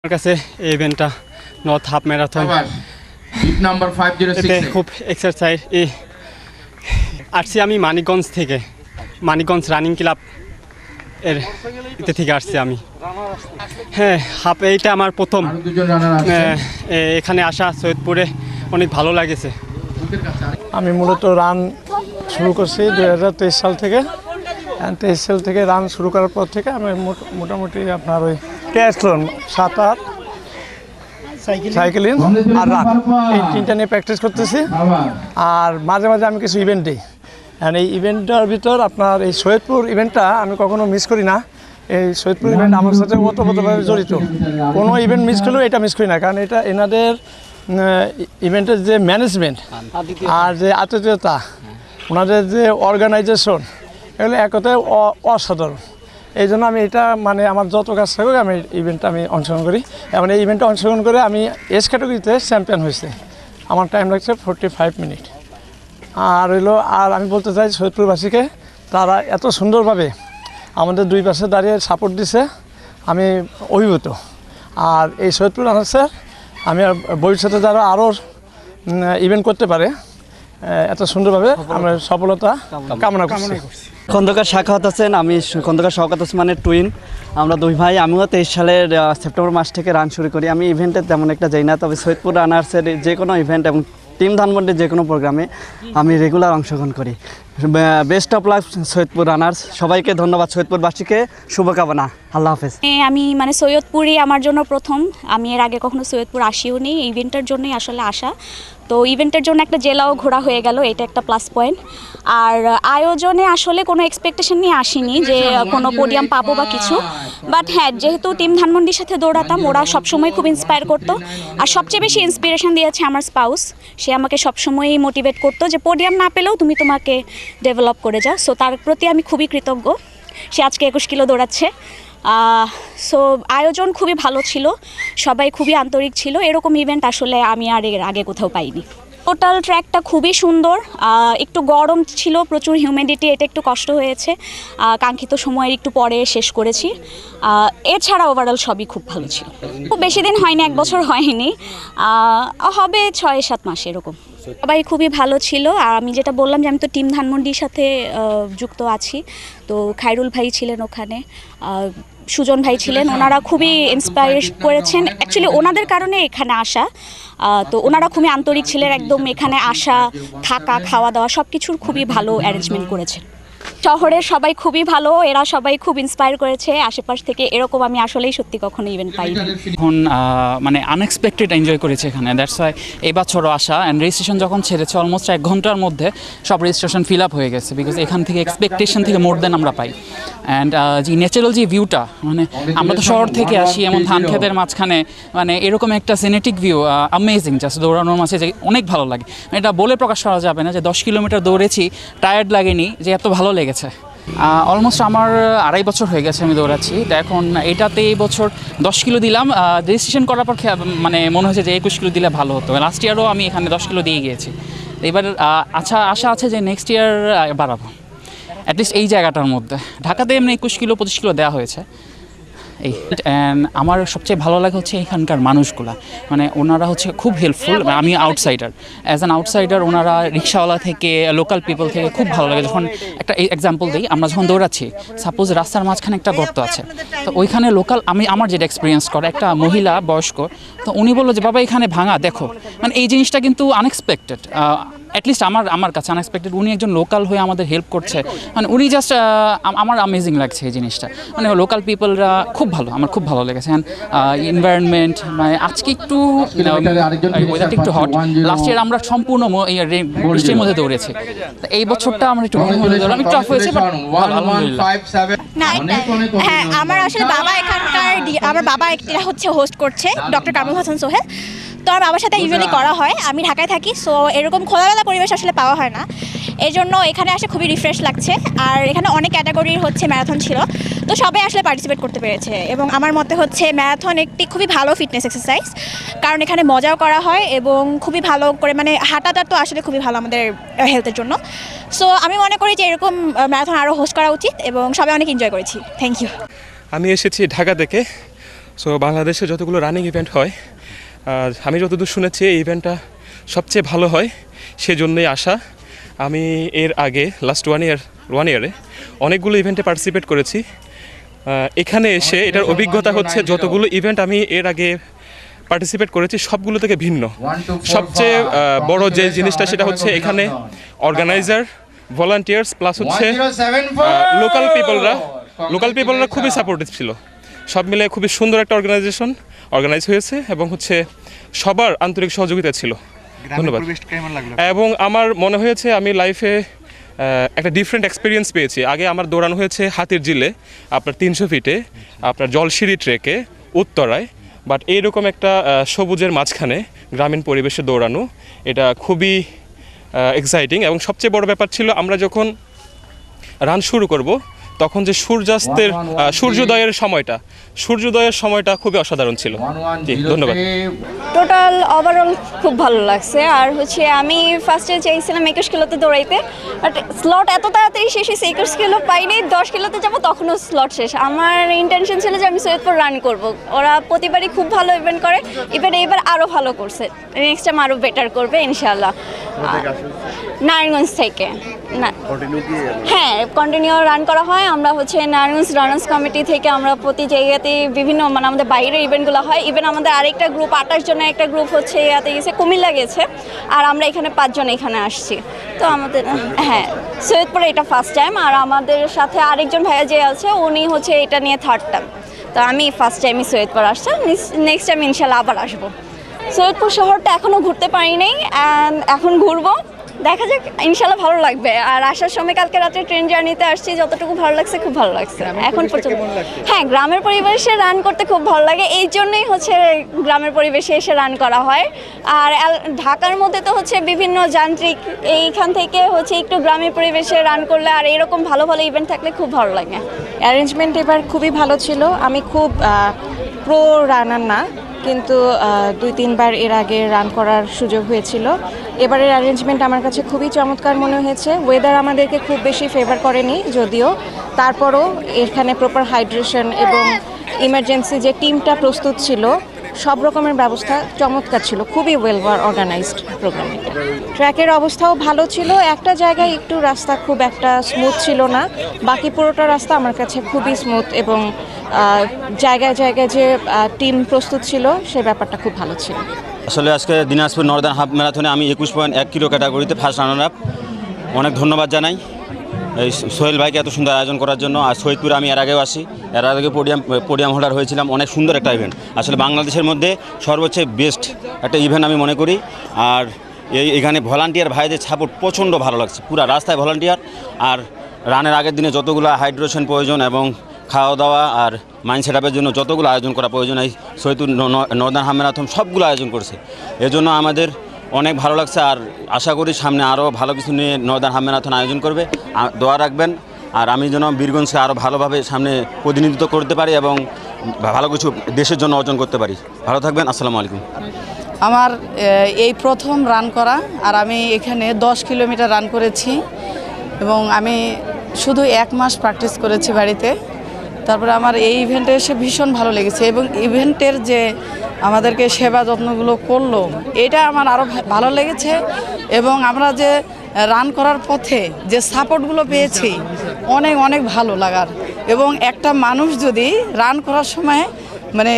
আমার কাছে এই ইভেন্টটা নর্থ হাফ ম্যারাথন আবার নাম্বার ফাইভ জিরো খুব এক্সারসাইজ এই আসছি আমি মানিকগঞ্জ থেকে মানিকগঞ্জ রানিং ক্লাব এর এতে থেকে আসছি আমি। হ্যাঁ হাফ এইটা আমার প্রথম এ- এখানে আসা সৈয়দপুরে অনেক ভালো লাগেছে। আমি মূলত রান শুরু করছি দু হাজার তেইশ সাল থেকে। তেইশ সাল থেকে রান শুরু করার পর থেকে আমি মোট- মোটামুটি আপনার ওই ট্যাসলন সাঁতার সাইকেলিং আর রান। এই তিনটা নিয়ে প্র্যাকটিস করতেছি। আর মাঝে মাঝে আমি কিছু ইভেন্ট দিই। আর এই ইভেন্টটার ভিতর আপনার এই সৈয়দপুর ইভেন্টটা আমি কখনো মিস করি না। এই সৈয়দপুর ইভেন্ট আমার সাথে ওতপ্রোতভাবে জড়িত। কোনো ইভেন্ট মিস করলেও এটা মিস করি না। কারণ এটা এনাদের ইভেন্টের যে ম্যানেজমেন্ট আর যে আতিথেয়তা ওনাদের যে অর্গানাইজেশন এগুলো এক কথায় অসাধারণ। এই জন্য আমি এটা মানে আমার যত কাজ থাকুক আমি ইভেন্টটা আমি অংশগ্রহণ করি। এবং এই ইভেন্টে অংশগ্রহণ করে আমি এস ক্যাটাগরিতে চ্যাম্পিয়ন হয়েছে। আমার টাইম লাগছে ফোরটি ফাইভ মিনিট আর হইল, আর আমি বলতে চাই সৈয়দপুরবাসীকে, তারা এত সুন্দরভাবে আমাদের দুই পাশে দাঁড়িয়ে সাপোর্ট দিছে। আমি অভিভূত। আর এই সৈয়দপুর আনার্সের আমি আর ভবিষ্যতে যারা আরও ইভেন্ট করতে পারে। এত সুন্দরভাবে আমরা সফলতা কামনা করছি। খন্দকার শাখাত আছেন আমি খন্দকার শওকত ওসমানের টুইন আমরা দুই ভাই আমিও তেইশ সালের সেপ্টেম্বর মাস থেকে রান শুরু করি। আমি ইভেন্টে তেমন একটা যাই না তবে সৈয়দপুর রানার্সের যে কোনো ইভেন্ট এবং টিম ধানমন্ডির যে কোনো প্রোগ্রামে আমি রেগুলার অংশগ্রহণ করি। Best of luck Saidpur runners সবাইকে ধন্যবাদ সৈয়দপুরবাসীকে। শুভকামনা। আল্লাহ হাফেজ। আমি মানে সৈয়দপুরই আমার জন্য প্রথম। আমি এর আগে কখনো সৈয়দপুর আসিও নি ইভেন্টের জন্যই আসলে আসা। তো ইভেন্টের জন্য একটা জেলাও ঘোরা হয়ে গেল। এটা একটা প্লাস পয়েন্ট আর আয়োজনে আসলে কোনো এক্সপেকটেশন নিয়ে আসিনি যে কোনো পোডিয়াম পাবো বা কিছু। বাট হ্যাঁ যেহেতু টিম ধানমন্ডির সাথে দৌড়াতাম, ওরা সবসময় খুব ইন্সপায়ার করতো। আর সবচেয়ে বেশি ইন্সপিরেশন দিয়েছে আমার স্পাউস সে আমাকে সবসময়ই মোটিভেট করতো যে পোডিয়াম না পেলেও তুমি তোমাকে ডেভেলপ করে যাও সো তার প্রতি আমি খুবই কৃতজ্ঞ। সে আজকে একুশ কিলো দৌড়াচ্ছে। সো আয়োজন খুবই ভালো ছিল। সবাই খুবই আন্তরিক ছিল। এরকম ইভেন্ট আসলে আমি আর এর আগে কোথাও পাইনি। টোটাল ট্র্যাকটা খুবই সুন্দর। একটু গরম ছিল, প্রচুর হিউমিডিটি এটা একটু কষ্ট হয়েছে। কাঙ্ক্ষিত সময়ের একটু পরে শেষ করেছি। এছাড়া ওভারঅল সবই খুব ভালো ছিল। খুব বেশি দিন হয়নি, এক বছর হয়নি। হবে ছয় সাত মাস এরকম। সবাই খুবই ভালো ছিল। আমি যেটা বললাম যে আমি তো টিম ধানমন্ডির সাথে যুক্ত আছি। তো খাইরুল ভাই ছিলেন ওখানে। সুজন ভাই ছিলেন। ওনারা খুবই ইন্সপায়ার করেছেন। অ্যাকচুয়ালি ওনাদের কারণে এখানে আসা। তো ওনারা খুবই আন্তরিক ছিলেন। একদম এখানে আসা, থাকা খাওয়া দাওয়া সব কিছুর খুবই ভালো অ্যারেঞ্জমেন্ট করেছেন। শহরের সবাই খুবই ভালো, এরা সবাই খুব ইন্সপায়ার করেছে, আশেপাশ থেকে এরকম আমি আসলেই সত্যি কখনো ইভেন্ট পাইনি। এখন মানে আনএক্সপেক্টেড এনজয় করেছে এখানে দ্যাটস ওয়াই এই বছরও আসা অ্যান্ড রেজিস্ট্রেশন যখন ছেড়েছে অলমোস্ট এক ঘণ্টার মধ্যে সব রেজিস্ট্রেশন ফিল আপ হয়ে গেছে বিকজ এখান থেকে এক্সপেকটেশন থেকে মোর দেন আমরা পাই। অ্যান্ড যে ন্যাচারাল যে ভিউটা মানে আমরা তো শহর থেকে আসি, এমন ধান খেতের মাঝখানে মানে এরকম একটা সিনেটিক ভিউ অ্যামেজিং জাস্ট দৌড়ানোর মাঝে যে অনেক ভালো লাগে। এটা বলে প্রকাশ করা যাবে না যে দশ কিলোমিটার দৌড়েছি টায়ার্ড লাগেনি, যে এত ভালো লেগেছে। অলমোস্ট আমার আড়াই বছর হয়ে গেছে আমি দৌড়াচ্ছি। তো এখন এটাতে এই বছর দশ কিলো দিলাম। রেজিস্ট্রেশন করার পর মানে মনে হয়েছে যে একুশ কিলো দিলে ভালো হতো। লাস্ট ইয়ারও আমি এখানে দশ কিলো দিয়ে গিয়েছি। এবার আচ্ছা আশা আছে যে নেক্সট ইয়ার বাড়াবো। অ্যাটলিস্ট এই জায়গাটার মধ্যে। ঢাকাতে এমনি একুশ কিলো, পঁচিশ কিলো দেওয়া হয়েছে। এই আমার সবচেয়ে ভালো লাগে হচ্ছে এখানকার মানুষগুলা। মানে ওনারা হচ্ছে খুব হেল্পফুল আমি আউটসাইডার অ্যাজ অ্যান আউটসাইডার ওনারা রিক্সাওয়ালা থেকে লোকাল পিপল থেকে খুব ভালো লাগে। যখন একটা এক্সাম্পল দিই, আমরা যখন দৌড়াচ্ছি সাপোজ রাস্তার মাঝখানে একটা গর্ত আছে, তো ওইখানে লোকাল আমি, আমার যেটা এক্সপিরিয়েন্স করে, একটা মহিলা বয়স্ক, তো উনি বলল যে, বাবা, এখানে ভাঙা, দেখো। মানে এই জিনিসটা কিন্তু আনএক্সপেক্টেড অ্যাটলিস্ট আমার আমার কাছে আনএক্সপেক্টেড উনি একজন লোকাল হয়ে আমাদের হেল্প করছে। মানে উনি জাস্ট আমার অ্যামেজিং লাগছে এই জিনিসটা। মানে লোকাল পিপলরা খুব ভালো আমার খুব ভালো লেগেছে। অ্যান্ড এনভায়রনমেন্ট মানে আজকে একটু ওয়েদারটা একটু হট লাস্ট ইয়ার আমরা সম্পূর্ণ বৃষ্টির মধ্যে দৌড়েছি। এই বছরটা আমরা একটু অফ হয়েছে বাট হ্যাঁ আমার আসলে বাবা এখানকার আমার বাবা একটা হচ্ছে হোস্ট করছে ডক্টর কামরুল হাসান সোহেল। তো আমার বাবার সাথে ইউজুয়ালি করা হয়। আমি ঢাকায় থাকি সো এরকম খোলামেলা পরিবেশ আসলে পাওয়া হয় না। এই জন্য এখানে আসে খুবই রিফ্রেশ লাগছে। আর এখানে অনেক ক্যাটাগরির হচ্ছে ম্যারাথন ছিল। তো সবাই আসলে পার্টিসিপেট করতে পেরেছে। এবং আমার মতে হচ্ছে ম্যারাথন একটি খুবই ভালো ফিটনেস এক্সারসাইজ কারণ এখানে মজাও করা হয় এবং খুবই ভালো করে মানে হাঁটাটা তো আসলে খুবই ভালো আমাদের হেলথের জন্য। সো আমি মনে করি যে এরকম ম্যারাথন আরও হোস্ট করা উচিত এবং সবাই অনেক এনজয় করেছি। থ্যাংক ইউ আমি এসেছি ঢাকা থেকে। সো বাংলাদেশে যতগুলো রানিং ইভেন্ট হয় আমি যতদূর শুনেছি এই ইভেন্টটা সবচেয়ে ভালো হয় সেজন্যই আসা আমি এর আগে লাস্ট ওয়ান ইয়ার ওয়ান ইয়ারে অনেকগুলো ইভেন্টে পার্টিসিপেট করেছি। এখানে এসে এটার অভিজ্ঞতা হচ্ছে যতগুলো ইভেন্ট আমি এর আগে পার্টিসিপেট করেছি সবগুলো থেকে ভিন্ন। সবচেয়ে বড় যে জিনিসটা সেটা হচ্ছে এখানে অর্গানাইজার ভলান্টিয়ার্স প্লাস হচ্ছে লোকাল পিপলরা লোকাল পিপলরা খুবই সাপোর্টিভ ছিল। সব মিলে খুবই সুন্দর একটা অর্গানাইজেশন অর্গানাইজ হয়েছে এবং হচ্ছে সবার আন্তরিক সহযোগিতা ছিল। ধন্যবাদ। এবং আমার মনে হয়েছে আমি লাইফে একটা ডিফারেন্ট এক্সপিরিয়েন্স পেয়েছি। আগে আমার দৌড়ানো হয়েছে হাতির জিলে আপনার তিনশো ফিটে আপনার জলসিঁড়ি ট্রেকে উত্তরায়। বাট এইরকম একটা সবুজের মাঝখানে গ্রামীণ পরিবেশে দৌড়ানো এটা খুবই এক্সাইটিং এবং সবচেয়ে বড় ব্যাপার ছিল আমরা যখন রান শুরু করব তখন যে সূর্যাস্তের সূর্যোদয়ের সময়টা। সূর্যোদয়ের সময়টা খুবই অসাধারণ ছিল। জি ধন্যবাদ। টোটাল ওভারঅল খুব ভালো লাগছে। আর হচ্ছে আমি ফার্স্টে চাইছিলাম একুশ কিলোতে দৌড়াইতে বাট স্লট এত তাড়াতাড়ি শেষ হয়েছে একুশ কিলো পাইনি দশ কিলোতে যাব তখনও স্লট শেষ। আমার ইন্টেনশন ছিল যে আমি সৈয়দপুর রান করব। ওরা প্রতিবারই খুব ভালো ইভেন্ট করে ইভেন্ট এইবার আরও ভালো করছে। নেক্সট টাইম আরও বেটার করবে ইনশাল্লাহ নারায়ণগঞ্জ থেকে। না। হ্যাঁ কন্টিনিউ রান করা হয়। আমরা হচ্ছে নারায়ণগঞ্জ রানার্স কমিটি থেকে আমরা প্রতি জায়গাতে বিভিন্ন মানে আমাদের বাইরের ইভেন্টগুলো হয়। ইভেন আমাদের আরেকটা গ্রুপ আঠাশ জনের একটা গ্রুপ হচ্ছে ইয়াতে গেছে কুমিল্লা গেছে। আর আমরা এখানে পাঁচজন এখানে আসছি। তো আমাদের হ্যাঁ সৈয়দপুরে এটা ফার্স্ট টাইম আর আমাদের সাথে আরেকজন ভাইয়া যে আছে, উনি হচ্ছে এটা নিয়ে থার্ড টাইম তো আমি ফার্স্ট টাইমই সৈয়দপুর আসছি। নেক্সট টাইম ইনশাল্লাহ আবার আসব। সৈয়দপুর শহরটা এখনও ঘুরতে পারি নাই অ্যান্ড এখন ঘুরবো। দেখা যাক ইনশাল্লাহ ভালো লাগবে। আর আসার সময় কালকে রাত্রে ট্রেন জার্নিতে আসছি যতটুকু ভালো লাগছে খুব ভালো লাগছে। এখন পর্যন্ত হ্যাঁ গ্রামের পরিবেশে রান করতে খুব ভালো লাগে। এই জন্যই হচ্ছে গ্রামের পরিবেশে এসে রান করা হয়। আর ঢাকার মধ্যে তো হচ্ছে বিভিন্ন যান্ত্রিক এইখান থেকে হচ্ছে একটু গ্রামের পরিবেশে রান করলে আর এরকম ভালো ভালো ইভেন্ট থাকলে খুব ভালো লাগে। অ্যারেঞ্জমেন্ট এবার খুবই ভালো ছিল। আমি খুব প্রো রানার না। কিন্তু দুই, তিনবার এর আগে রান করার সুযোগ হয়েছিল। এবারের অ্যারেঞ্জমেন্ট আমার কাছে খুবই চমৎকার মনে হয়েছে। ওয়েদার আমাদেরকে খুব বেশি ফেভার করেনি, যদিও। তারপরও এখানে প্রপার হাইড্রেশন এবং ইমার্জেন্সি যে টিমটা প্রস্তুত ছিল সব রকমের ব্যবস্থা চমৎকার ছিল, খুবই ওয়েল অর্গানাইজড প্রোগ্রাম এটা। ট্র্যাকের অবস্থাও ভালো ছিল, একটা জায়গায় একটু রাস্তা খুব একটা স্মুথ ছিল না, বাকি পুরোটা রাস্তা আমার কাছে খুবই স্মুথ এবং জায়গায় জায়গায় যে টিম প্রস্তুত ছিল, সে ব্যাপারটা খুব ভালো ছিল। আসলে আজকে দিনাজপুর নর্দার্ন হাফ ম্যারাথনে আমি একুশ পয়েন্ট এক কিলো ক্যাটাগরিতে ফার্স্ট রানার আপ অনেক ধন্যবাদ জানাই। এই সোহেল ভাইকে এত সুন্দর আয়োজন করার জন্য। আর সৈয়দপুরে আমি এর আগেও আসি। এর আগে পোডিয়াম পোডিয়াম হোল্ডার হয়েছিলাম। অনেক সুন্দর একটা ইভেন্ট আসলে বাংলাদেশের মধ্যে সর্বোচ্চ বেস্ট একটা ইভেন্ট আমি মনে করি। আর এই, এখানে ভলান্টিয়ার ভাইদের সাপোর্ট প্রচণ্ড ভালো লাগছে। পুরা রাস্তায় ভলান্টিয়ার আর রানের আগের দিনে যতগুলো হাইড্রেশন প্রয়োজন এবং খাওয়া দাওয়া আর মাইন্ড সেট জন্য যতগুলো আয়োজন করা প্রয়োজন, এই সৈয়দুর নর্দার্ন হাফ ম্যারাথন সবগুলো আয়োজন করছে। এজন্য আমাদের অনেক ভালো লাগছে আর আশা করি সামনে আরও ভালো কিছু নিয়ে নর্দার্ন হাফ ম্যারাথন আয়োজন করবে। দোয়া রাখবেন। আর আমি যেন বীরগঞ্জকে আরও ভালোভাবে সামনে প্রতিনিধিত্ব করতে পারি এবং ভালো কিছু দেশের জন্য অর্জন করতে পারি। ভালো থাকবেন, আসসালামু আলাইকুম। আমার এই প্রথম রান করা আর আমি এখানে দশ কিলোমিটার রান করেছি এবং আমি শুধু এক মাস প্র্যাকটিস করেছি বাড়িতে। তারপরে আমার এই ইভেন্টে এসে ভীষণ ভালো লেগেছে এবং ইভেন্টের যে আমাদেরকে সেবা যত্নগুলো করল। এটা আমার আরও ভালো লেগেছে এবং আমরা যে রান করার পথে যে সাপোর্টগুলো পেয়েছি, অনেক অনেক ভালো লাগার। এবং একটা মানুষ যদি রান করার সময় মানে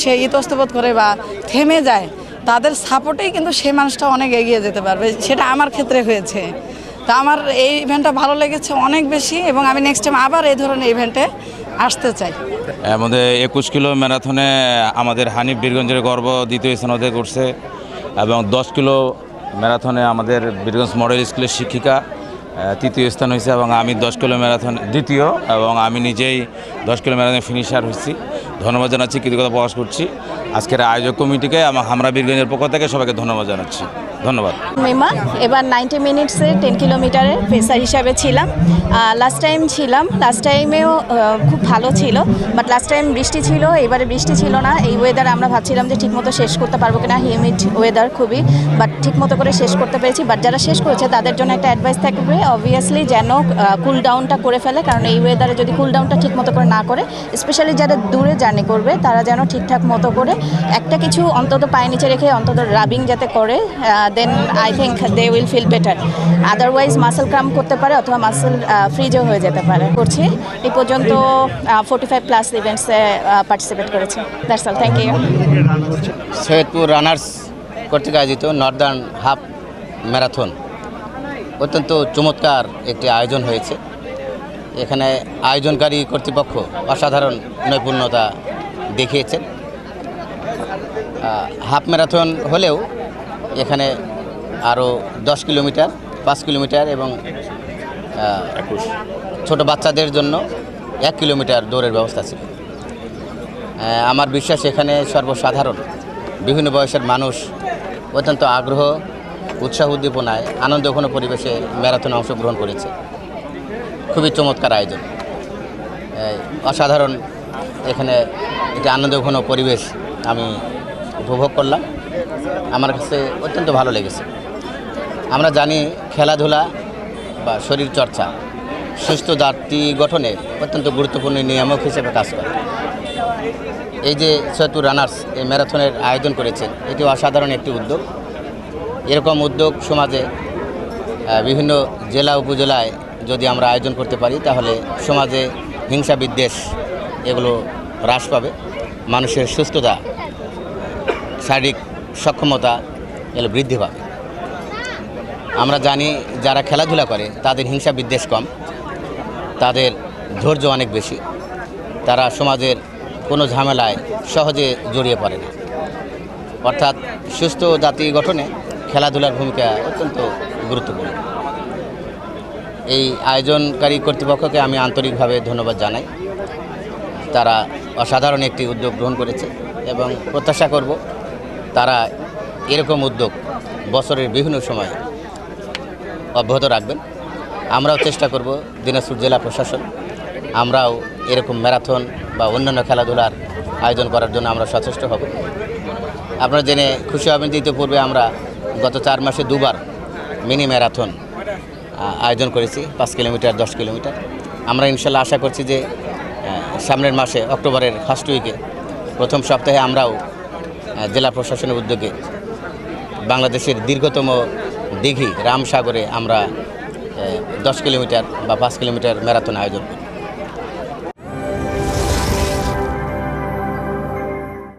সে ইতস্তবোধ করে বা থেমে যায়, তাদের সাপোর্টেই কিন্তু সেই মানুষটা অনেক এগিয়ে যেতে পারবে। সেটা আমার ক্ষেত্রে হয়েছে। তা আমার এই ইভেন্টটা ভালো লেগেছে অনেক বেশি এবং আমি নেক্সট টাইম আবার এই ধরনের ইভেন্টে আসতে চাই। মধ্যে একুশ কিলো ম্যারাথনে আমাদের হানিফ বীরগঞ্জের গর্ব দ্বিতীয় স্থান অধিকার করছে এবং দশ কিলো ম্যারাথনে আমাদের বীরগঞ্জ মডেল স্কুলের শিক্ষিকা তৃতীয় স্থান হয়েছে এবং আমি দশ কিলো ম্যারাথন, দ্বিতীয় এবং আমি নিজেই দশ কিলো ম্যারাথনে ফিনিশার হয়েছি। ধন্যবাদ জানাচ্ছি, কৃতজ্ঞতা প্রকাশ করছি। আজকের আয়োজক কমিটিকে এবং হামরা বীরগঞ্জের পক্ষ থেকে সবাইকে ধন্যবাদ জানাচ্ছি। ধন্যবাদ। মিমা, এবার নাইনটি মিনিটসে টেন কিলোমিটারের পেসার হিসাবে ছিলাম। লাস্ট টাইম ছিলাম লাস্ট টাইমেও খুব ভালো ছিল বাট লাস্ট টাইম বৃষ্টি ছিল, এবারে বৃষ্টি ছিল না। এই ওয়েদার আমরা ভাবছিলাম যে ঠিকমতো শেষ করতে পারব কিনা হিউমিড ওয়েদার খুবই বাট ঠিকমতো করে শেষ করতে পেরেছি। বাট যারা শেষ করেছে, তাদের জন্য একটা অ্যাডভাইস থাকবে অবভিয়াসলি যেন কুল ডাউনটা করে ফেলে, কারণ এই ওয়েদারে যদি কুল ডাউনটা ঠিক মতো করে না করে স্পেশালি যারা দূরে জার্নি করবে, তারা যেন ঠিকঠাক মতো করে একটা কিছু অন্তত পায়ে নিচে রেখে, অন্তত রাবিং যাতে করে then I think they will feel better otherwise muscle cramp করতে পারে অথবা মাসেল ফ্রিজও হয়ে যেতে পারে। করছি। এই পর্যন্ত ফোর্টি ফাইভ প্লাস ইভেন্টসে পার্টিসিপেট করেছি। That's all thank you Saidpur runners কর্তৃক আয়োজিত নর্দার্ন হাফ ম্যারাথন অত্যন্ত চমৎকার একটি আয়োজন হয়েছে। এখানে আয়োজনকারী কর্তৃপক্ষ অসাধারণ নৈপুণ্যতা দেখিয়েছেন। হাফ ম্যারাথন হলেও এখানে আরও দশ কিলোমিটার পাঁচ কিলোমিটার এবং ছোট বাচ্চাদের জন্য এক কিলোমিটার দৌড়ের ব্যবস্থা ছিল। আমার বিশ্বাস এখানে সর্বসাধারণ বিভিন্ন বয়সের মানুষ অত্যন্ত আগ্রহ উৎসাহ উদ্দীপনায় আনন্দঘন পরিবেশে ম্যারাথনে অংশগ্রহণ করেছে। খুবই চমৎকার আয়োজন। অসাধারণ এখানে একটি আনন্দঘন পরিবেশ আমি উপভোগ করলাম। আমার কাছে অত্যন্ত ভালো লেগেছে। আমরা জানি খেলাধুলা বা শরীর চর্চা সুস্থ জাতি গঠনে অত্যন্ত গুরুত্বপূর্ণ নিয়ামক হিসেবে কাজ করে। এই যে সৈয়দপুর রানার্স এই ম্যারাথনের আয়োজন করেছেন এটি অসাধারণ একটি উদ্যোগ। এরকম উদ্যোগ সমাজে বিভিন্ন জেলা উপজেলায় যদি আমরা আয়োজন করতে পারি, তাহলে সমাজে হিংসা বিদ্বেষ এগুলো হ্রাস পাবে। মানুষের সুস্থতা শারীরিক সক্ষমতা এগুলো বৃদ্ধি পাবে। আমরা জানি যারা খেলাধুলা করে, তাদের হিংসা বিদ্বেষ কম, তাদের ধৈর্য অনেক বেশি, তারা সমাজের কোনো ঝামেলায় সহজে জড়িয়ে পড়ে না। অর্থাৎ সুস্থ জাতি গঠনে খেলাধুলার ভূমিকা অত্যন্ত গুরুত্বপূর্ণ। এই আয়োজনকারী কর্তৃপক্ষকে আমি আন্তরিকভাবে ধন্যবাদ জানাই। তারা অসাধারণ একটি উদ্যোগ গ্রহণ করেছে এবং প্রত্যাশা করব তারা এরকম উদ্যোগ বছরের বিভিন্ন সময় অব্যাহত রাখবেন। আমরাও চেষ্টা করব দিনাজপুর জেলা প্রশাসন, আমরাও এরকম ম্যারাথন বা অন্যান্য খেলাধুলার আয়োজন করার জন্য আমরা সচেষ্ট হব। আপনারা জেনে খুশি হবেন যে ইতিপূর্বে আমরা গত চার মাসে দুবার মিনি ম্যারাথন আয়োজন করেছি, পাঁচ কিলোমিটার, দশ কিলোমিটার। আমরা ইনশাল্লাহ আশা করছি যে সামনের মাসে অক্টোবরের ফার্স্ট উইকে প্রথম সপ্তাহে আমরাও জেলা প্রশাসনের উদ্যোগে বাংলাদেশের দীর্ঘতম দিঘি রামসাগরে আমরা দশ কিলোমিটার বা পাঁচ কিলোমিটার ম্যারাথন আয়োজন করি।